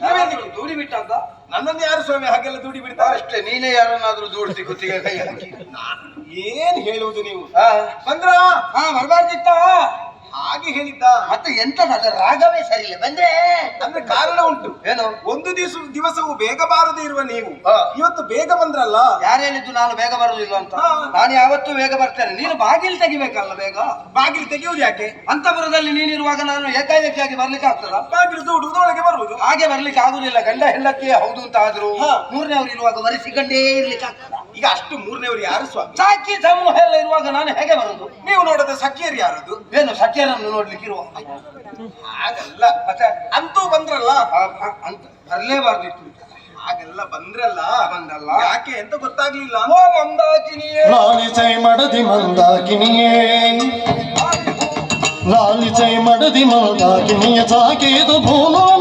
ನಾವೆಲ್ಲಿಗೆ? ದೂಡಿ ಬಿಟ್ಟಂತ ನನ್ನನ್ನು ಯಾರು ಸ್ವಾಮಿ ಹಾಗೆಲ್ಲ ದೂಡಿ ಬಿಡ್ತಾರೆ? ಅಷ್ಟೇ ನೀನೇ ಯಾರನ್ನಾದ್ರೂ ದೂಡಿಸಿ ಗೊತ್ತಿಗೆ ಕೈ ಹಾಕಿ. ಏನ್ ಹೇಳುವುದು ನೀವು? ಬಂದ್ರ? ಹಾ ಬರ್ಬಾರ್ದಿತ್ತ ಹಾಗೆ ಹೇಳಿದ್ದ. ಮತ್ತೆ ಎಂತ ರಾಗವೇ ಸರಿಯಿಲ್ಲ. ಇಲ್ಲ ಬಂದ್ರೆ ಅಂದ್ರೆ ಕಾರಣ ಉಂಟು. ಏನು? ಒಂದು ದಿವಸ ದಿವಸವೂ ಬೇಗ ಬಾರದೇ ಇರುವ ನೀವು. ಇವತ್ತು ಬೇಗ ಬಂದ್ರಲ್ಲ? ಯಾರು ಹೇಳಿದ್ದು ನಾನು ಬೇಗ ಬರುದಿಲ್ಲ ಅಂತ? ನಾನು ಯಾವತ್ತೂ ಬೇಗ ಬರ್ತೇನೆ. ನೀನು ಬಾಗಿಲು ತೆಗಿಬೇಕಲ್ಲ ಬೇಗ? ಬಾಗಿಲು ತೆಗೆಯುವುದು ಯಾಕೆ? ಅಂತಪುರದಲ್ಲಿ ನೀನಿರುವಾಗ ನಾನು ಏಕಾಏಕಿಯಾಗಿ ಬರ್ಲಿಕ್ಕೆ ಆಗ್ತದ? ಬಾಗಿಲು ದೂಡುವುದು ಒಳಗೆ ಬರುವುದು. ಹಾಗೆ ಬರ್ಲಿಕ್ಕೆ ಆಗುದಿಲ್ಲ. ಗಂಡ ಹೆಂಡತಿ ಹೌದು ಅಂತ ಆದ್ರು ಮೂರನೇ ಅವ್ರು ಇರುವಾಗ ಬರೆಸಿಕೊಂಡೇ ಇರ್ಲಿಕ್ಕೆ ಆಗ್ತದ. ಈಗ ಅಷ್ಟು ಮೂರನೇವರು ಯಾರು ಸ್ವಾಮಿ? ಸಾಕಿ ಸಮೂಹ ಎಲ್ಲ ಇರುವಾಗ ನಾನು ಹೇಗೆ ಬರುದು? ನೀವು ನೋಡದ ಸಖಿಯರು ಯಾರದು? ಏನು ಸಖಿಯರನ್ನು ನೋಡ್ಲಿಕ್ಕೆ ಇರುವ? ಹಾಗಲ್ಲ ಮತ್ತೆ ಅಂತೂ ಬಂದ್ರಲ್ಲ? ಅಂತ ಬರಲೇಬಾರ್ದಿತ್ತು ಹಾಗೆಲ್ಲ ಬಂದ್ರಲ್ಲ? ಬಂದಲ್ಲ. ಯಾಕೆ ಅಂತ ಗೊತ್ತಾಗ್ಲಿಲ್ಲ. ಓ ಮಂದಾಕಿನಿಯೇ. ಲಾಲಿಚೈ ಮಡದಿ ಮಂದಾಕಿನಿಯೇ. ಲಾಲಿಚೈ ಮಡದಿ ಮಂದಾಕಿನಿಯ. ಸಾಕೇದು ಭೂಲೋಲ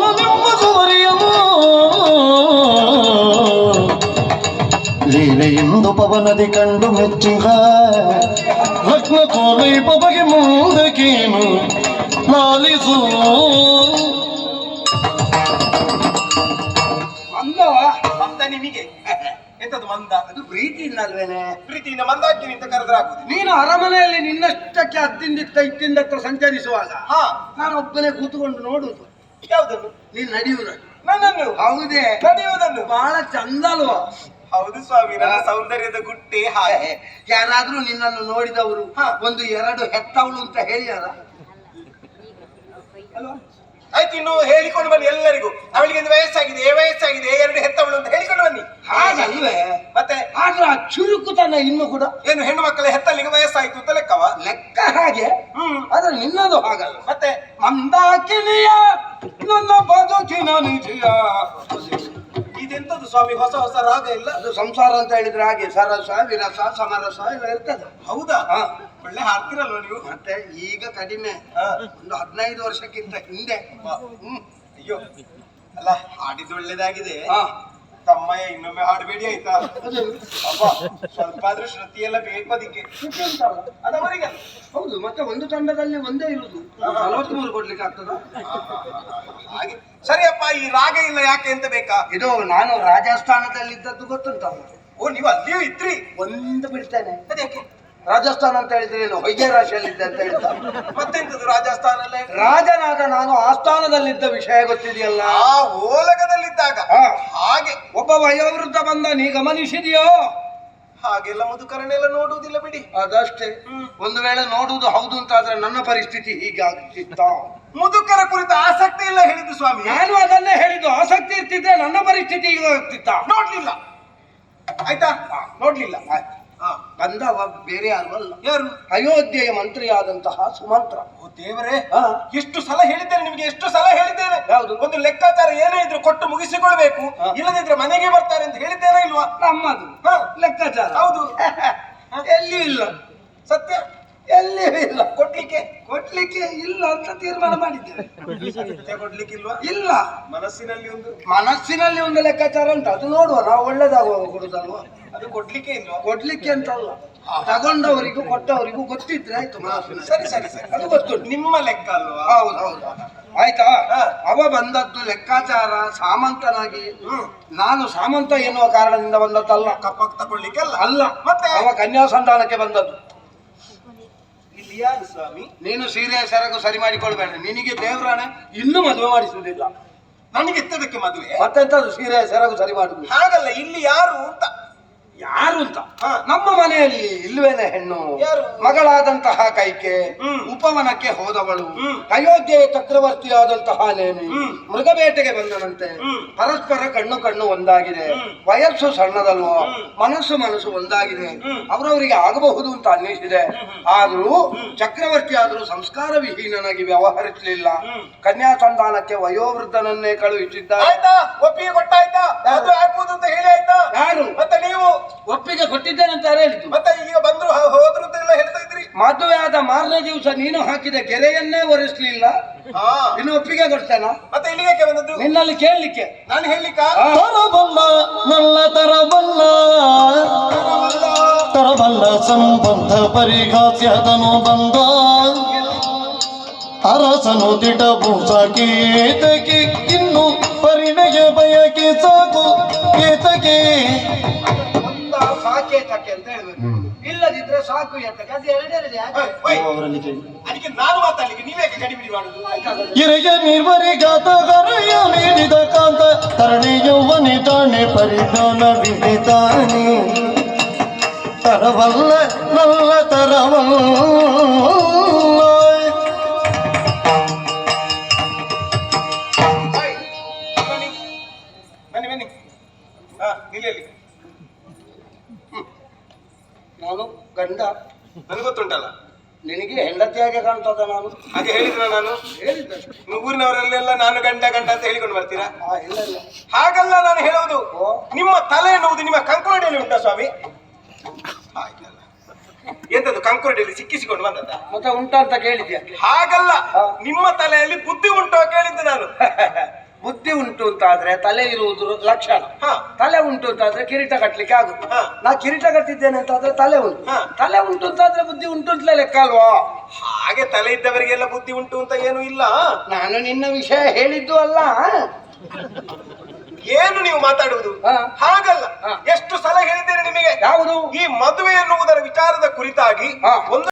ಲೀಲೆಯಿಂದ ಪವನದಿ ಕಂಡು ಮೆಚ್ಚುಗ. ಲಗ್ನ ಕೋಲೈ ಪಬಗೆ ಮುಂದಕ್ಕೇನು ಲಾಲಿಸು ಮಂದವ ಅಂತ ನಿಮಗೆ. ಎಂತದು ಮಂದ? ಅದು ಪ್ರೀತಿಯಿಂದ ಅಲ್ವೇನೆ? ಪ್ರೀತಿಯಿಂದ ಮಂದಾಕಿನಿ ಅಂತ ಕರೆದ್ರಾಗುದು ನೀನು ಅರಮನೆಯಲ್ಲಿ ನಿನ್ನಷ್ಟಕ್ಕೆ ಹತ್ತಿಂದಿತ್ತ ಇತ್ತಿಂದತ್ತ ಸಂಚರಿಸುವಾಗ ಹಾ. ನಾನು ಒಬ್ಬನೇ ಕೂತ್ಕೊಂಡು ನೋಡುದು ಯಾವ್ದನ್ನು? ನೀನ್ ನಡೆಯುವುದನ್ನು. ನನ್ನನ್ನು? ಹೌದೇ. ನಡೆಯುವುದನ್ನು? ಬಹಳ ಚಂದ ಅಲ್ವಾ? ಹೌದು ಸ್ವಾಮಿ ನನ್ನ ಸೌಂದರ್ಯದ ಗುಟ್ಟೆ ಹಾಗೆ. ಯಾರಾದ್ರೂ ನಿನ್ನನ್ನು ನೋಡಿದವರು. ಒಂದು ಎರಡು ಹೆತ್ತವಳು ಅಂತ ಹೇಳಿಯಾರ ಅಲ್ವಾ ಆಯ್ತು ಇನ್ನು ಹೇಳಿಕೊಂಡು ಬನ್ನಿ ಎಲ್ಲರಿಗೂ. ಅವಳಿಗೆ ಒಂದು ವಯಸ್ಸಾಗಿದೆ. ಏ ವಯಸ್ಸಾಗಿದೆ? ಎರಡು ಹೆತ್ತವಳು ಅಂತ ಹೇಳಿಕೊಂಡು ಬನ್ನಿ. ಹಾಗಲ್ವೇ? ಮತ್ತೆ? ಆದ್ರೆ ಆ ಚುರುಕುತನ ಇನ್ನು ಕೂಡ? ಏನು ಹೆಣ್ಣು ಮಕ್ಕಳ ಹೆತ್ತಲ್ಲಿಗೆ ವಯಸ್ಸಾಯ್ತು ಅಂತ ಲೆಕ್ಕವ? ಲೆಕ್ಕ ಹಾಗೆ? ಹ್ಮ್. ಆದ್ರೆ ನಿನ್ನದು ಹಾಗಲ್ಲ. ಮತ್ತೆ? ಮಂದಾಕಿನಿಯ ನನ್ನ ಬದುಕಿನ ನಿಜಯ ಇದೆಂತದ್ದು ಸ್ವಾಮಿ? ಹೊಸ ಹೊಸ ರಾಗ ಇಲ್ಲ? ಅದು ಸಂಸಾರ ಅಂತ ಹೇಳಿದ್ರೆ ಹಾಗೆ ಸರಸ ವಿರಸ ಸಮರಸ ಎಲ್ಲ ಇರ್ತದೆ. ಹೌದಾ? ಒಳ್ಳೆ ಹಾಡ್ತಿರಲ್ವ ನೀವು? ಮತ್ತೆ ಈಗ ಕಡಿಮೆ. ಒಂದು ಹದಿನೈದು ವರ್ಷಕ್ಕಿಂತ ಹಿಂದೆ. ಹ್ಮ್. ಅಯ್ಯೋ. ಅಲ್ಲ ಹಾಡಿದ್ದು ಒಳ್ಳೇದಾಗಿದೆ. ಹಾ. ತಮ್ಮಯ್ಯ ಇನ್ನೊಮ್ಮೆ ಹಾಡಬೇಡಿ ಆಯ್ತಾ? ಅಪ್ಪ ಸ್ವಲ್ಪ ಆದ್ರೂ ಶ್ರುತಿ ಎಲ್ಲ ಬೇಕು ಅದಕ್ಕೆ ಖುಷಿ ಉಂಟಲ್ಲ? ಅದವರಿಗೆ ಹೌದು ಮತ್ತೆ ಒಂದು ತಂಡದಲ್ಲಿ ಒಂದೇ ಇರುದು. ನಲವತ್ಮೂರು ಕೊಡ್ಲಿಕ್ಕೆ ಆಗ್ತದ? ಹಾಗೆ. ಸರಿಯಪ್ಪ ಈ ರಾಗ ಇಲ್ಲ ಯಾಕೆ ಅಂತ ಬೇಕಾ? ಇದು ನಾನು ರಾಜಸ್ಥಾನದಲ್ಲಿ ಇದ್ದದ್ದು ಗೊತ್ತುಂಟಲ್ಲ ಓ ನೀವು ಅಲ್ಲಿಯೂ ಇದ್ರಿ? ಒಂದು ಬಿಡ್ತೇನೆ. ಅದಕ್ಕೆ ರಾಜಸ್ಥಾನ ಅಂತ ಹೇಳಿದ್ರೆ ಏನು? ಹೊಯ್ಗೆ ರಾಶಿಯಲ್ಲಿದ್ದೆ ಅಂತ ಹೇಳ್ತಾರೆ ಮತ್ತೆಂತದ್ದು ರಾಜಸ್ಥಾನ ಎಲ್ಲ ರಾಜನಾದ ನಾನು ಆಸ್ಥಾನದಲ್ಲಿದ್ದ ವಿಷಯ ಗೊತ್ತಿದೆಯಲ್ಲ? ಆ ಓಲಗದಲ್ಲಿದ್ದಾಗ. ಹಾಗೆ. ಒಬ್ಬ ವಯೋವೃದ್ಧ ಬಂದ ನೀ ಗಮನಿಸಿದೆಯೋ? ಹಾಗೆಲ್ಲ ಮುದುಕರನ್ನೆಲ್ಲ ನೋಡುವುದಿಲ್ಲ ಬಿಡಿ. ಅದಷ್ಟೇ. ಒಂದು ವೇಳೆ ನೋಡುವುದು ಹೌದು ಅಂತ ಆದ್ರೆ ನನ್ನ ಪರಿಸ್ಥಿತಿ ಹೀಗಾಗುತ್ತಿತ್ತ? ಮುದುಕರ ಕುರಿತ ಆಸಕ್ತಿ ಇಲ್ಲ ಹೇಳಿದ್ದು ಸ್ವಾಮಿ. ನಾನು ಅದನ್ನೇ ಹೇಳಿದ್ದು ಆಸಕ್ತಿ ಇರ್ತಿದ್ರೆ ನನ್ನ ಪರಿಸ್ಥಿತಿ ಈಗ ಆಗ್ತಿತ್ತ ನೋಡ್ಲಿಲ್ಲ. ಆಯ್ತಾ? ನೋಡ್ಲಿಲ್ಲ. ಆಯ್ತು. ಹಾ. ಬಂದವ ಬೇರೆ ಯಾರು ಅಲ್ಲ ಯಾರು ಅಯೋಧ್ಯೆಯ ಮಂತ್ರಿಯಾದಂತಹ ಸುಮಂತ್ರ ಓ ದೇವರೇ ಹಾ. ಎಷ್ಟು ಸಲ ಹೇಳಿದ್ದೇನೆ ನಿಮಗೆ ಎಷ್ಟು ಸಲ ಹೇಳಿದ್ದೇನೆ ಯಾವುದು? ಒಂದು ಲೆಕ್ಕಾಚಾರ ಏನೇ ಇದ್ರು ಕೊಟ್ಟು ಮುಗಿಸಿಕೊಳ್ಬೇಕು. ಇಲ್ಲದಿದ್ರೆ ಮನೆಗೆ ಬರ್ತಾರೆ ಅಂತ ಹೇಳಿದ್ದೇನೆ ಇಲ್ವಾ ನಮ್ಮದು. ಲೆಕ್ಕಾಚಾರ ಹೌದು ಎಲ್ಲಿ ಇಲ್ಲ ಸತ್ಯ ಎಲ್ಲಿಯೂ ಇಲ್ಲ ಕೊಡ್ಲಿಕ್ಕೆ ಕೊಡ್ಲಿಕ್ಕೆ ಇಲ್ಲ ಅಂತ ತೀರ್ಮಾನ ಮಾಡಿದ್ದೇವೆ. ಕೊಡ್ಲಿಕ್ಕೆ ಇಲ್ವಾ ಇಲ್ಲ. ಮನಸ್ಸಿನಲ್ಲಿ ಒಂದು? ಮನಸ್ಸಿನಲ್ಲಿ ಒಂದು ಲೆಕ್ಕಾಚಾರ ಉಂಟು ಅದು ನೋಡುವ ನಾವು ಒಳ್ಳೇದಾಗುವ ಕೊಡುದಲ್ವಾ? ಅದು ಕೊಡ್ಲಿಕ್ಕೆ ಇಲ್ವಾ? ಕೊಡ್ಲಿಕ್ಕೆ ಅಂತಲ್ಲ. ತಗೊಂಡವರಿಗೂ ಕೊಟ್ಟವರಿಗೂ ಗೊತ್ತಿದ್ರೆ ಆಯ್ತು. ಮನಸ್ಸು ಸರಿ ಸರಿ ಸರಿ ಅದು ಗೊತ್ತುಂಟು ನಿಮ್ಮ ಲೆಕ್ಕ ಅಲ್ವಾ? ಹೌದು ಹೌದು. ಆಯ್ತಾ? ಅವ ಬಂದದ್ದು ಲೆಕ್ಕಾಚಾರ ಸಾಮಂತನಾಗಿ. ನಾನು ಸಾಮಂತ ಎನ್ನುವ ಕಾರಣದಿಂದ ಬಂದದ್ದಲ್ಲ. ಕಪ್ಪಕ್ ತಗೊಳ್ಲಿಕ್ಕೆ ಅಲ್ಲ? ಅಲ್ಲ. ಮತ್ತೆ? ಅವ ಕನ್ಯಾಸಂಧಾನಕ್ಕೆ ಬಂದದ್ದು. ಯಾರು ಸ್ವಾಮಿ ನೀನು ಸೀರೆ ಸರಕು ಸರಿ ಮಾಡಿಕೊಳ್ಬೇಡ. ನಿನಗೆ ದೇವರಾಣ ಇನ್ನೂ ಮದುವೆ ಮಾಡಿಸುವುದಿಲ್ಲ. ನನಗೆ ಇತ್ತದಕ್ಕೆ ಮದುವೆ. ಮತ್ತೆಂತದ್ದು ಸೀರೆ ಸರಕು ಸರಿ ಮಾಡುದು ಹಾಗಲ್ಲ ಇಲ್ಲಿ ಯಾರು ಅಂತ ಯಾರು ಅಂತ? ನಮ್ಮ ಮನೆಯಲ್ಲಿ ಇಲ್ವೇನೆ ಹೆಣ್ಣು? ಯಾರು? ಮಗಳಾದಂತಹ ಕೈಕೆ. ಉಪವನಕ್ಕೆ ಹೋದವಳು ಅಯೋಧ್ಯೆ ಅಯೋಧ್ಯೆಯ ಚಕ್ರವರ್ತಿಯಾದಂತಹ ನೇಮಿ ಮೃಗಬೇಟೆಗೆ ಬಂದನಂತೆ ಪರಸ್ಪರ ಕಣ್ಣು ಕಣ್ಣು ಒಂದಾಗಿದೆ. ವಯಸ್ಸು ಸಣ್ಣದಲ್ವೋ. ಮನಸ್ಸು ಮನಸ್ಸು ಒಂದಾಗಿದೆ. ಅವರವರಿಗೆ ಆಗಬಹುದು ಅಂತ ಅನ್ನಿಸಿದೆ. ಆದ್ರೂ ಚಕ್ರವರ್ತಿ ಆದರೂ ಸಂಸ್ಕಾರ ವಿಹೀನನಾಗಿ ವ್ಯವಹರಿಸಲಿಲ್ಲ. ಕನ್ಯಾ ಸಂಧಾನಕ್ಕೆ ವಯೋವೃದ್ಧನನ್ನೇ ಕಳುಹಿಸಿದ್ದ ಒಪ್ಪಿಗೆ ಕೊಟ್ಟಾಯ್ತಾ? ಅದು ಹಾಕುವುದು ಅಂತ ಹೇಳಿ ಆಯ್ತಾ? ಯಾರು? ಮತ್ತೆ ನೀವು? ಒಪ್ಪಿಗೆ ಕೊಟ್ಟಿದ್ದೇನೆ ಅಂತ ಹೇಳಿತು ಮತ್ತೆ ಈಗ ಬಂದ್ರು ಹೋದ್ರು ಅಂತ ಹೇಳ್ತಾ ಇದ್ರಿ ಮದುವೆ ಆದ ಮಾರನೇ ದಿವಸ ನೀನು ಹಾಕಿದ ಗೆರೆಯನ್ನೇ ಒರೆಸ್ಲಿಲ್ಲ. ಹಾ. ಇನ್ನು ಒಪ್ಪಿಗೆ ಕೊಡ್ತಾನ ಮತ್ತೆ ಇಲ್ಲಿಗೆ ಯಾಕೆ ಬಂದದ್ದು? ನಿನ್ನಲ್ಲಿ ಕೇಳಲಿಕ್ಕೆ. ನಾನು ಹೇಳಿಕ ತರಬಲ್ಲ ನಲ್ಲ ತರಬಲ್ಲ. ತರಬಲ್ಲ. ಸಂಬಂಧ ಪರಿಘಾಸ್ಯದನು ಬಂದ. ಅರಸನು ತಿಟಭೂಷ ಕೇತಕಿ ಇನ್ನು ಪರಿಣಯ ಬಯಕೆ ಸಾಕು. ಕೇತಕಿ ಒಂದ ಸಾಕೇತಕ್ಕೆ ಅಂತ ಹೇಳ್ಬೇಕು ಇಲ್ಲದಿದ್ರೆ ಸಾಕು ಎತ್ತಕ್ಕೆ ಅದು ಎರಡೆರಡು ಯಾಕೆ? ಹೋಯ್, ಅವರಲ್ಲಿ ಕೇಳಿ. ಅದಕ್ಕೆ ನಾನು ಮಾತಾಡಲಿಕ್ಕೆ ನೀವೇಕೆ ಗಡಿಬಿಡಿ ಮಾಡುದು? ಇರೆಗೆ ನಿರ್ವರಿಗಾತಗರಯ ನೀಡಿದ ಕಾಂತ ತರಣಿಯುವನಿ ತಾನೆ ಪರಿಜ್ಞಾನ ಬಿಡಿತಾನೆ ತರವಲ್ಲ ನಲ್ಲ ತರವಲ್ಲ. ನಾನು ಗಂಡ. ನನಗೆ ಗೊತ್ತುಂಟಲ್ಲ? ನಿನಗೆ ಹೆಂಡತಿಯಾಗೆ ಕಾಣ್ತದ ನಾನು? ಹಾಗೆ ಹೇಳಿದ್ರ ನಾನು? ಹೇಳಿದ್ದೆ. ನೀವು ಊರಿನವರಲ್ಲೆಲ್ಲ ನಾನು ಗಂಡ ಗಂಡ ಅಂತ ಹೇಳಿಕೊಂಡು ಬರ್ತೀರಾ? ಆ ಇಲ್ಲ ಇಲ್ಲ. ಹಾಗಲ್ಲ ನಾನು ಹೇಳುವುದು. ಓ. ನಿಮ್ಮ ತಲೆ ಎನ್ನುವುದು ನಿಮ್ಮ ಕಂಕುಡಿಯಲ್ಲಿ ಉಂಟಾ ಸ್ವಾಮಿ? ಎಂತದ್ದು ಕಂಕುರಡಿಯಲ್ಲಿ ಸಿಕ್ಕಿಸಿಕೊಂಡು ಬಂದದ್ದ? ಮತ್ತೆ ಉಂಟಾ ಅಂತ ಕೇಳಿದ್ಯಾ? ಹಾಗಲ್ಲ. ಹಾ. ನಿಮ್ಮ ತಲೆಯಲ್ಲಿ ಬುದ್ಧಿ ಉಂಟೋ ಕೇಳಿದ್ದು ನಾನು. ಉಂಟು ಅಂತಾದ್ರೆ ತಲೆ ಇರುವುದು ಲಕ್ಷಣ. ತಲೆ ಉಂಟು ಅಂತಾದ್ರೆ ಕಿರೀಟ ಕಟ್ಲಿಕ್ಕೆ ಆಗುತ್ತೆ. ನಾ ಕಿರೀಟ ಕಟ್ಟಿದ್ದೇನೆ ಅಂತಾದ್ರೆ ತಲೆ ಉಂಟು. ತಲೆ ಉಂಟು ಅಂತಾದ್ರೆ ಬುದ್ಧಿ ಉಂಟು ಅಂತಲೇ ಲೆಕ್ಕ ಅಲ್ವಾ? ಹಾಗೆ ತಲೆ ಇದ್ದವರಿಗೆಲ್ಲ ಬುದ್ಧಿ ಉಂಟು ಅಂತ ಏನು ಇಲ್ಲ. ನಾನು ನಿನ್ನ ವಿಷಯ ಹೇಳಿದ್ದು ಅಲ್ಲ. ಏನು ನೀವು ಮಾತಾಡುವುದು? ಹಾ. ಹಾಗಲ್ಲ. ಎಷ್ಟು ಸಲ ಹೇಳಿದ್ದೇನೆ ನಿಮಗೆ? ಯಾವುದು? ಈ ಮದುವೆ ಎನ್ನುವುದರ ವಿಚಾರದ ಕುರಿತಾಗಿ. ಒಂದು